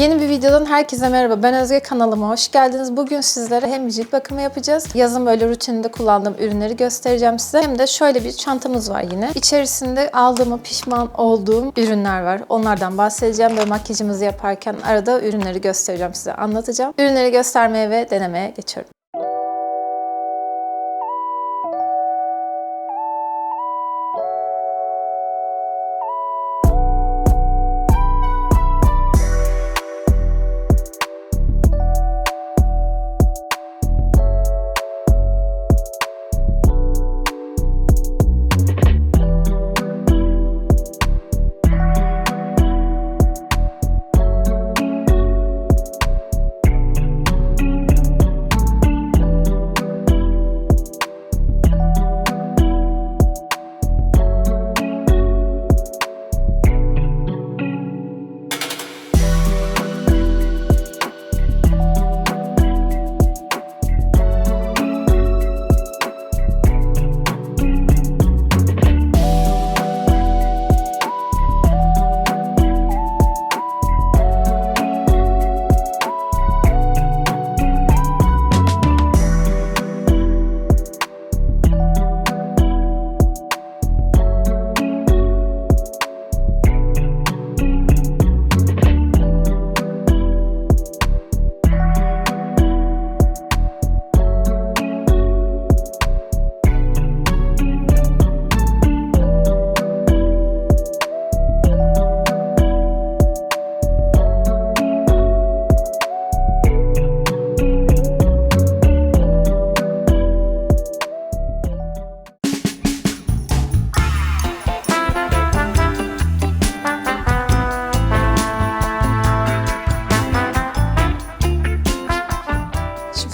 Yeni bir videodan herkese merhaba. Ben Özge kanalıma hoş geldiniz. Bugün sizlere hem cilt bakımı yapacağız. Yazın böyle rutininde kullandığım ürünleri göstereceğim size. Hem de şöyle bir çantamız var yine. İçerisinde aldığıma pişman olduğum ürünler var. Onlardan bahsedeceğim ve makyajımızı yaparken arada ürünleri göstereceğim size. Anlatacağım. Ürünleri göstermeye ve denemeye geçiyorum.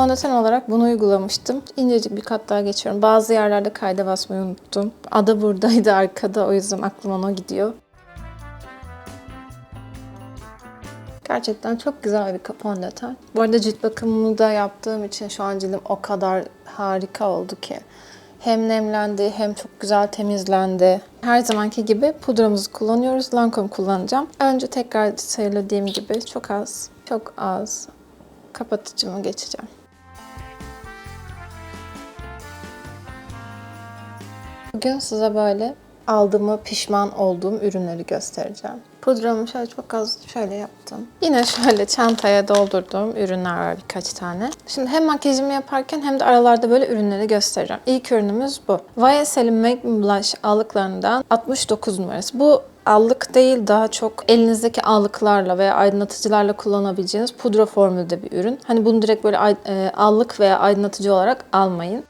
Fondöten olarak bunu uygulamıştım. İncecik bir kat daha geçiyorum. Bazı yerlerde kayda basmayı unuttum. Ada buradaydı arkada o yüzden aklım ona gidiyor. Gerçekten çok güzel bir fondöten. Bu arada cilt bakımını da yaptığım için şu an cildim o kadar harika oldu ki. Hem nemlendi hem çok güzel temizlendi. Her zamanki gibi pudramızı kullanıyoruz. Lancome kullanacağım. Önce tekrar söylediğim gibi çok az, çok az kapatıcımı geçeceğim. Bugün size böyle aldığımı pişman olduğum ürünleri göstereceğim. Pudramı şöyle çok az şöyle yaptım. Yine şöyle çantaya doldurduğum ürünler var birkaç tane. Şimdi hem makyajımı yaparken hem de aralarda böyle ürünleri göstereceğim. İlk ürünümüz bu. YSL'in Make Me Blush allıklarından 69 numarası. Bu allık değil daha çok elinizdeki allıklarla veya aydınlatıcılarla kullanabileceğiniz pudra formülde bir ürün. Hani bunu direkt böyle e, allık veya aydınlatıcı olarak almayın.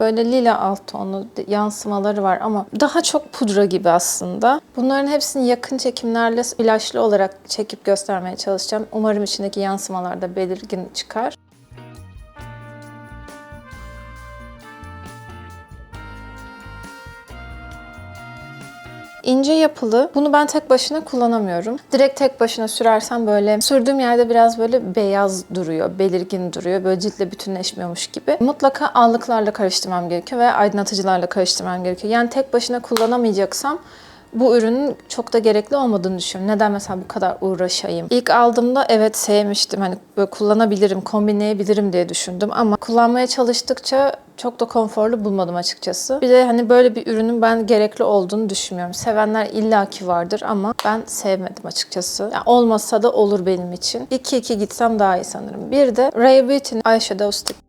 Böyle lila alt tonlu yansımaları var ama daha çok pudra gibi aslında. Bunların hepsini yakın çekimlerle flaşlı olarak çekip göstermeye çalışacağım. Umarım içindeki yansımalar da belirgin çıkar. İnce yapılı. Bunu ben tek başına kullanamıyorum. Direkt tek başına sürersem böyle sürdüğüm yerde biraz böyle beyaz duruyor, belirgin duruyor. Böyle ciltle bütünleşmiyormuş gibi. Mutlaka allıklarla karıştırmam gerekiyor veya aydınlatıcılarla karıştırmam gerekiyor. Yani tek başına kullanamayacaksam bu ürünün çok da gerekli olmadığını düşünüyorum. Neden mesela bu kadar uğraşayım? İlk aldığımda evet sevmiştim. Hani böyle kullanabilirim, kombinleyebilirim diye düşündüm ama kullanmaya çalıştıkça çok da konforlu bulmadım açıkçası. Bir de hani böyle bir ürünün ben gerekli olduğunu düşünmüyorum. Sevenler illaki vardır ama ben sevmedim açıkçası. Yani olmasa da olur benim için. 2-2 gitsem daha iyi sanırım. Bir de Ray Beauty'nin Eyeshadow Stick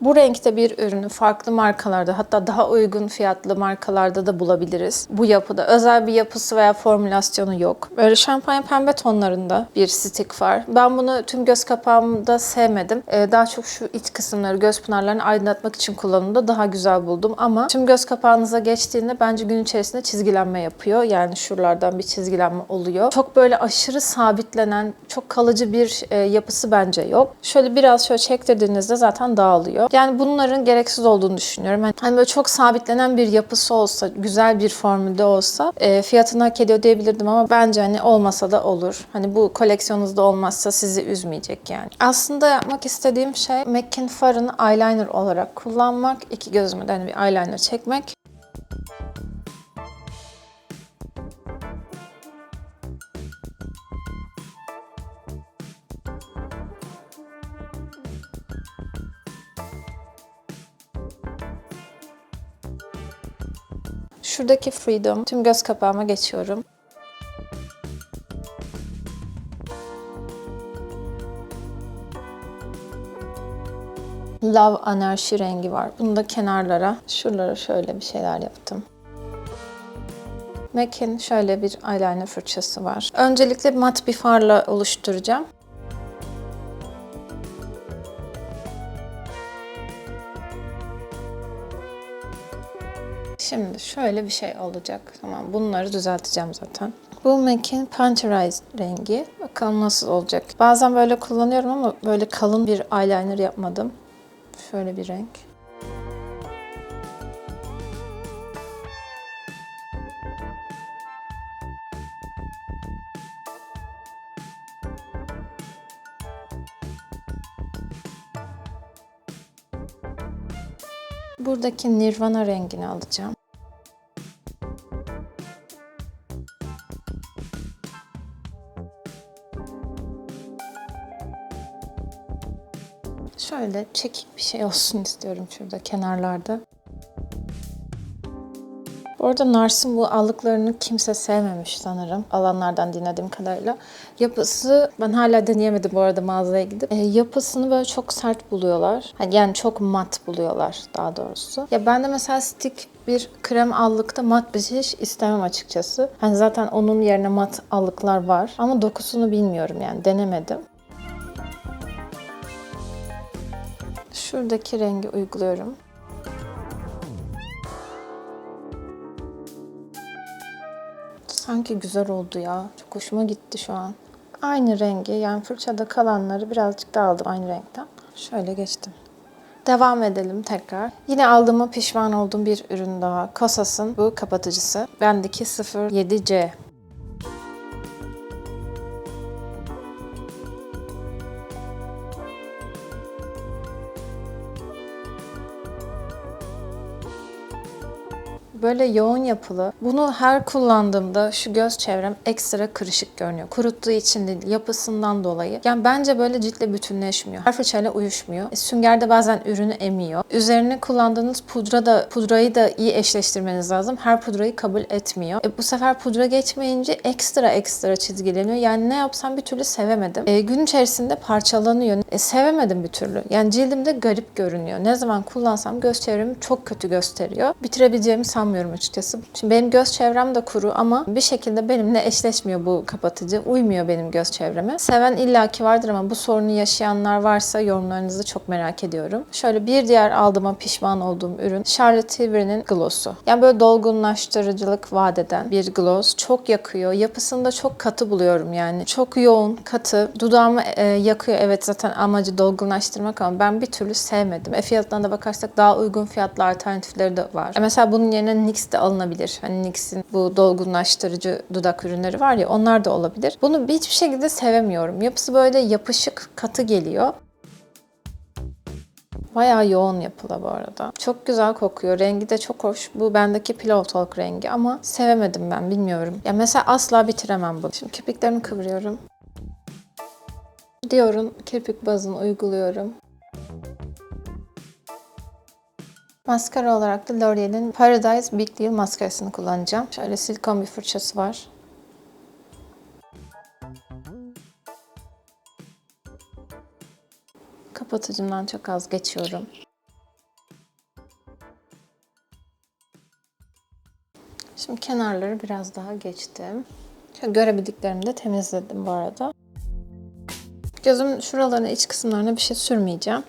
bu renkte bir ürünü farklı markalarda hatta daha uygun fiyatlı markalarda da bulabiliriz. Bu yapıda özel bir yapısı veya formülasyonu yok. Böyle şampanya pembe tonlarında bir stick var. Ben bunu tüm göz kapağımda sevmedim. Ee, daha çok şu iç kısımları, göz pınarlarını aydınlatmak için kullanımda daha güzel buldum. Ama tüm göz kapağınıza geçtiğinde bence gün içerisinde çizgilenme yapıyor. Yani şuralardan bir çizgilenme oluyor. Çok böyle aşırı sabitlenen, çok kalıcı bir e, yapısı bence yok. Şöyle biraz şöyle çektirdiğinizde zaten dağılıyor. Yani bunların gereksiz olduğunu düşünüyorum. Hani, hani böyle çok sabitlenen bir yapısı olsa, güzel bir formülde olsa e, fiyatını hak ediyor diyebilirdim ama bence hani olmasa da olur. Hani bu koleksiyonunuzda olmazsa sizi üzmeyecek yani. Aslında yapmak istediğim şey MAC'in farını eyeliner olarak kullanmak. iki gözüme de hani bir eyeliner çekmek. Şuradaki Freedom tüm göz kapağıma geçiyorum. Love Anarşi rengi var. Bunu da kenarlara, şuralara şöyle bir şeyler yaptım. MAC'in şöyle bir eyeliner fırçası var. Öncelikle mat bir farla oluşturacağım. Şimdi şöyle bir şey olacak. Tamam bunları düzelteceğim zaten. Bu MAC'in Panterize rengi. Bakalım nasıl olacak. Bazen böyle kullanıyorum ama böyle kalın bir eyeliner yapmadım. Şöyle bir renk. Buradaki Nirvana rengini alacağım. Şöyle çekik bir şey olsun istiyorum şurada kenarlarda. Bu arada Nars'ın bu allıklarını kimse sevmemiş sanırım. Alanlardan dinlediğim kadarıyla. Yapısı, ben hala deneyemedim bu arada mağazaya gidip. E, yapısını böyle çok sert buluyorlar. Yani çok mat buluyorlar daha doğrusu. Ya ben de mesela stick bir krem allıkta mat bir şey istemem açıkçası. Hani zaten onun yerine mat allıklar var. Ama dokusunu bilmiyorum yani denemedim. Şuradaki rengi uyguluyorum. Sanki güzel oldu ya. Çok hoşuma gitti şu an. Aynı rengi yani fırçada kalanları birazcık daha aldım aynı renkten. Şöyle geçtim. Devam edelim tekrar. Yine aldığıma pişman olduğum bir ürün daha. Kosas'ın bu kapatıcısı. Bendeki 07C. Böyle yoğun yapılı. Bunu her kullandığımda şu göz çevrem ekstra kırışık görünüyor. Kuruttuğu için değil, yapısından dolayı. Yani bence böyle ciltle bütünleşmiyor. Her fırçayla uyuşmuyor. E, sünger de bazen ürünü emiyor. Üzerine kullandığınız pudra da pudrayı da iyi eşleştirmeniz lazım. Her pudrayı kabul etmiyor. E, bu sefer pudra geçmeyince ekstra ekstra çizgileniyor. Yani ne yapsam bir türlü sevemedim. E, gün içerisinde parçalanıyor. E, sevemedim bir türlü. Yani cildimde garip görünüyor. Ne zaman kullansam göz çevremi çok kötü gösteriyor. Bitirebileceğimi sanmıyorum açıkçası. Şimdi benim göz çevrem de kuru ama bir şekilde benimle eşleşmiyor bu kapatıcı. Uymuyor benim göz çevreme. Seven illaki vardır ama bu sorunu yaşayanlar varsa yorumlarınızı çok merak ediyorum. Şöyle bir diğer aldığıma pişman olduğum ürün Charlotte Tilbury'nin gloss'u. Yani böyle dolgunlaştırıcılık vaat eden bir gloss. Çok yakıyor. Yapısını da çok katı buluyorum yani. Çok yoğun, katı. Dudağımı e, yakıyor. Evet zaten amacı dolgunlaştırmak ama ben bir türlü sevmedim. E fiyatlarına da bakarsak daha uygun fiyatlı alternatifleri de var. E mesela bunun yerine NYX de alınabilir. Hani NYX'in bu dolgunlaştırıcı dudak ürünleri var ya onlar da olabilir. Bunu hiçbir şekilde sevemiyorum. Yapısı böyle yapışık, katı geliyor. Bayağı yoğun yapılı bu arada. Çok güzel kokuyor. Rengi de çok hoş. Bu bendeki Pillow Talk rengi ama sevemedim ben bilmiyorum. Ya mesela asla bitiremem bunu. Şimdi kirpiklerimi kıvırıyorum. Dior'un kirpik bazını uyguluyorum. Maskara olarak da L'Oreal'in Paradise Big Deal maskarasını kullanacağım. Şöyle silikon bir fırçası var. Kapatıcımdan çok az geçiyorum. Şimdi kenarları biraz daha geçtim. Şöyle görebildiklerimi de temizledim bu arada. Gözüm şuralarına iç kısımlarına bir şey sürmeyeceğim.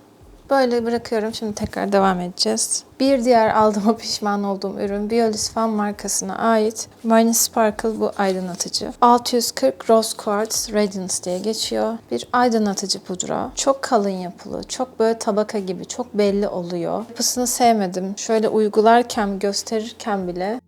Böyle bırakıyorum. Şimdi tekrar devam edeceğiz. Bir diğer aldığıma pişman olduğum ürün Biolis Fan markasına ait Marine Sparkle bu aydınlatıcı. 640 Rose Quartz Radiance diye geçiyor. Bir aydınlatıcı pudra. Çok kalın yapılı. Çok böyle tabaka gibi. Çok belli oluyor. Yapısını sevmedim. Şöyle uygularken, gösterirken bile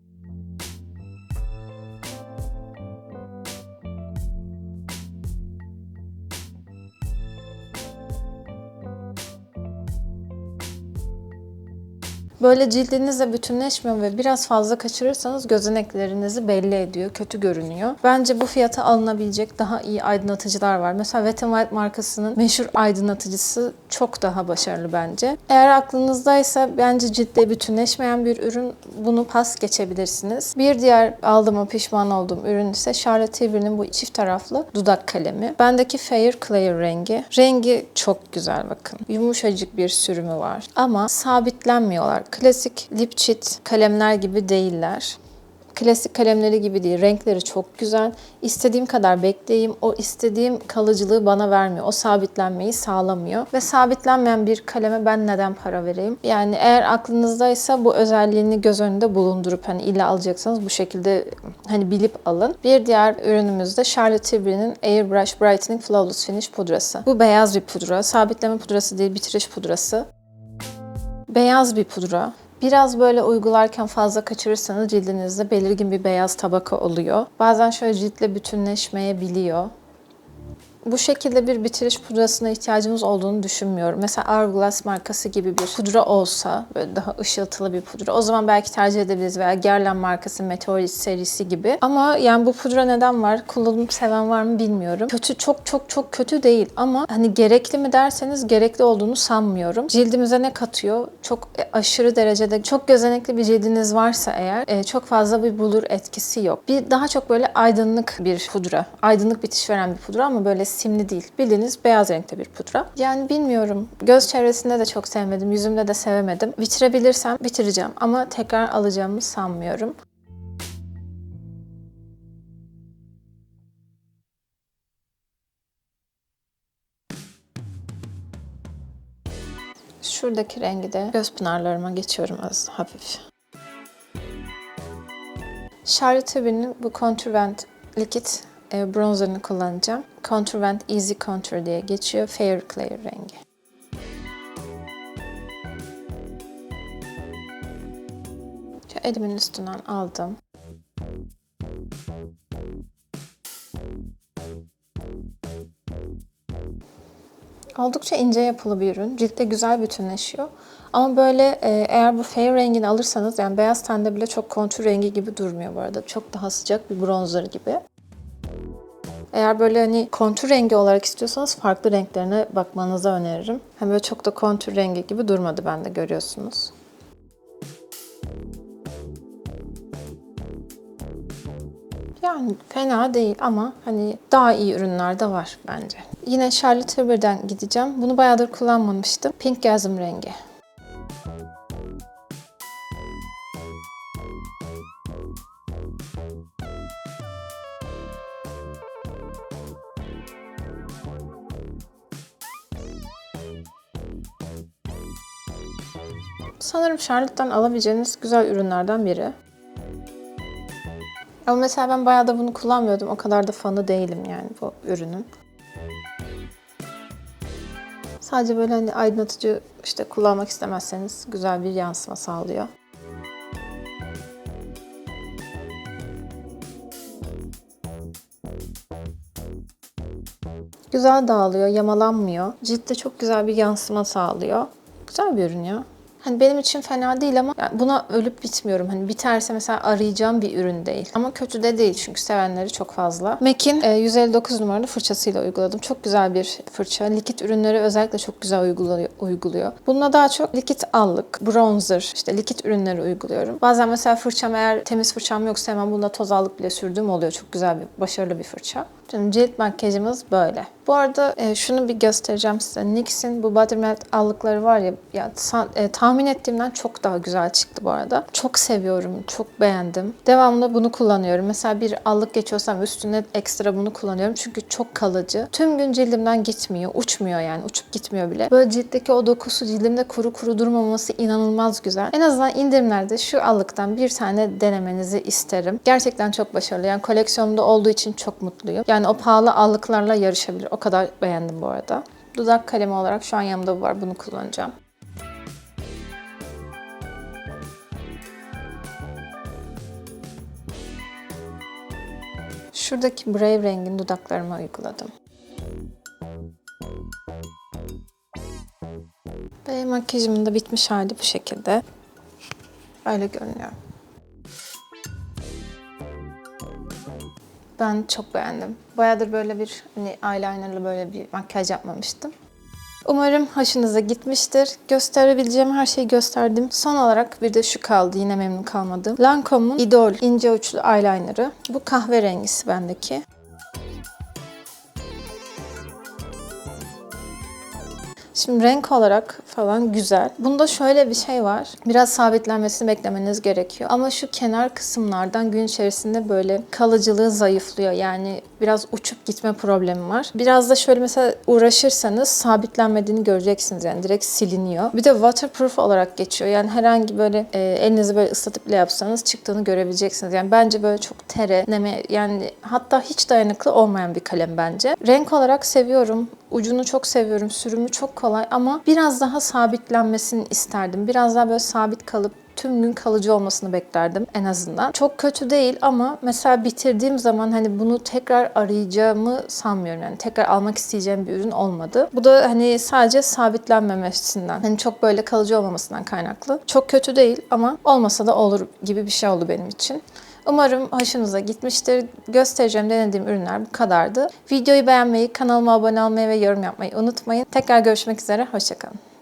Böyle cildinizle bütünleşmiyor ve biraz fazla kaçırırsanız gözeneklerinizi belli ediyor. Kötü görünüyor. Bence bu fiyata alınabilecek daha iyi aydınlatıcılar var. Mesela Wet n Wild markasının meşhur aydınlatıcısı çok daha başarılı bence. Eğer aklınızdaysa bence ciltle bütünleşmeyen bir ürün bunu pas geçebilirsiniz. Bir diğer aldığıma pişman olduğum ürün ise Charlotte Tilbury'nin bu çift taraflı dudak kalemi. Bendeki Fair Clear rengi. Rengi çok güzel bakın. Yumuşacık bir sürümü var. Ama sabitlenmiyorlar. Klasik lip cheat kalemler gibi değiller. Klasik kalemleri gibi değil. Renkleri çok güzel. İstediğim kadar bekleyeyim. O istediğim kalıcılığı bana vermiyor. O sabitlenmeyi sağlamıyor. Ve sabitlenmeyen bir kaleme ben neden para vereyim? Yani eğer aklınızdaysa bu özelliğini göz önünde bulundurup hani illa alacaksanız bu şekilde hani bilip alın. Bir diğer ürünümüz de Charlotte Tilbury'nin Airbrush Brightening Flawless Finish pudrası. Bu beyaz bir pudra. Sabitleme pudrası değil, bitiriş pudrası. Beyaz bir pudra. Biraz böyle uygularken fazla kaçırırsanız cildinizde belirgin bir beyaz tabaka oluyor. Bazen şöyle ciltle bütünleşmeyebiliyor. Bu şekilde bir bitiriş pudrasına ihtiyacımız olduğunu düşünmüyorum. Mesela Hourglass markası gibi bir pudra olsa, böyle daha ışıltılı bir pudra. O zaman belki tercih edebiliriz veya Guerlain markası Meteorit serisi gibi. Ama yani bu pudra neden var? Kullanıp seven var mı bilmiyorum. Kötü, çok çok çok kötü değil ama hani gerekli mi derseniz gerekli olduğunu sanmıyorum. Cildimize ne katıyor? Çok e, aşırı derecede çok gözenekli bir cildiniz varsa eğer e, çok fazla bir bulur etkisi yok. Bir daha çok böyle aydınlık bir pudra. Aydınlık bitiş veren bir pudra ama böyle simli değil. Bildiğiniz beyaz renkte bir pudra. Yani bilmiyorum. Göz çevresinde de çok sevmedim. Yüzümde de sevemedim. Bitirebilirsem bitireceğim ama tekrar alacağımı sanmıyorum. Şuradaki rengi de göz pınarlarıma geçiyorum az hafif. Charlotte Tilbury'nin bu Contour Vent Liquid e, bronzerını kullanacağım. Contour Vent Easy Contour diye geçiyor. Fair Clear rengi. Şu elimin üstünden aldım. Oldukça ince yapılı bir ürün. Ciltte güzel bütünleşiyor. Ama böyle e, eğer bu fair rengini alırsanız yani beyaz tende bile çok kontür rengi gibi durmuyor bu arada. Çok daha sıcak bir bronzer gibi. Eğer böyle hani kontür rengi olarak istiyorsanız farklı renklerine bakmanızı öneririm. Hem böyle çok da kontür rengi gibi durmadı bende görüyorsunuz. Yani fena değil ama hani daha iyi ürünler de var bence. Yine Charlotte Tilbury'den gideceğim. Bunu bayağıdır kullanmamıştım. Pink Gasm rengi. Sanırım Charlotte'dan alabileceğiniz güzel ürünlerden biri. Ama mesela ben bayağı da bunu kullanmıyordum. O kadar da fanı değilim yani bu ürünün. Sadece böyle hani aydınlatıcı işte kullanmak istemezseniz güzel bir yansıma sağlıyor. Güzel dağılıyor, yamalanmıyor. Ciltte çok güzel bir yansıma sağlıyor. Güzel bir ürün ya. Hani benim için fena değil ama yani buna ölüp bitmiyorum. Hani biterse mesela arayacağım bir ürün değil. Ama kötü de değil çünkü sevenleri çok fazla. MAC'in e, 159 numaralı fırçasıyla uyguladım. Çok güzel bir fırça. Likit ürünleri özellikle çok güzel uyguluyor. Bununla daha çok likit allık, bronzer, işte likit ürünleri uyguluyorum. Bazen mesela fırçam eğer temiz fırçam yoksa hemen bunda toz allık bile sürdüğüm oluyor. Çok güzel bir, başarılı bir fırça. Şimdi cilt makyajımız böyle. Bu arada e, şunu bir göstereceğim size. NYX'in bu Body Melt allıkları var ya, ya san- e, tahmin ettiğimden çok daha güzel çıktı bu arada. Çok seviyorum, çok beğendim. Devamlı bunu kullanıyorum. Mesela bir allık geçiyorsam üstüne ekstra bunu kullanıyorum. Çünkü çok kalıcı. Tüm gün cildimden gitmiyor, uçmuyor yani. Uçup gitmiyor bile. Böyle ciltteki o dokusu cildimde kuru kuru durmaması inanılmaz güzel. En azından indirimlerde şu allıktan bir tane denemenizi isterim. Gerçekten çok başarılı. Yani koleksiyonumda olduğu için çok mutluyum. Yani o pahalı allıklarla yarışabilir. O kadar beğendim bu arada. Dudak kalemi olarak şu an yanımda bu var. Bunu kullanacağım. Şuradaki Brave rengin dudaklarıma uyguladım. Ve makyajımın da bitmiş hali bu şekilde. Öyle görünüyor. Ben çok beğendim. Bayağıdır böyle bir hani eyelinerla böyle bir makyaj yapmamıştım. Umarım hoşunuza gitmiştir. Gösterebileceğim her şeyi gösterdim. Son olarak bir de şu kaldı. Yine memnun kalmadım. Lancome'un Idol ince uçlu eyelinerı. Bu kahverengisi bendeki. Şimdi renk olarak falan güzel. Bunda şöyle bir şey var. Biraz sabitlenmesini beklemeniz gerekiyor. Ama şu kenar kısımlardan gün içerisinde böyle kalıcılığı zayıflıyor. Yani biraz uçup gitme problemi var. Biraz da şöyle mesela uğraşırsanız sabitlenmediğini göreceksiniz. Yani direkt siliniyor. Bir de waterproof olarak geçiyor. Yani herhangi böyle e, elinizi böyle ıslatıp bile yapsanız çıktığını görebileceksiniz. Yani bence böyle çok tere, neme yani hatta hiç dayanıklı olmayan bir kalem bence. Renk olarak seviyorum. Ucunu çok seviyorum. Sürümü çok kolay ama biraz daha sabitlenmesini isterdim. Biraz daha böyle sabit kalıp tüm gün kalıcı olmasını beklerdim en azından. Çok kötü değil ama mesela bitirdiğim zaman hani bunu tekrar arayacağımı sanmıyorum. Yani tekrar almak isteyeceğim bir ürün olmadı. Bu da hani sadece sabitlenmemesinden, hani çok böyle kalıcı olmamasından kaynaklı. Çok kötü değil ama olmasa da olur gibi bir şey oldu benim için. Umarım hoşunuza gitmiştir. Göstereceğim denediğim ürünler bu kadardı. Videoyu beğenmeyi, kanalıma abone olmayı ve yorum yapmayı unutmayın. Tekrar görüşmek üzere, hoşçakalın.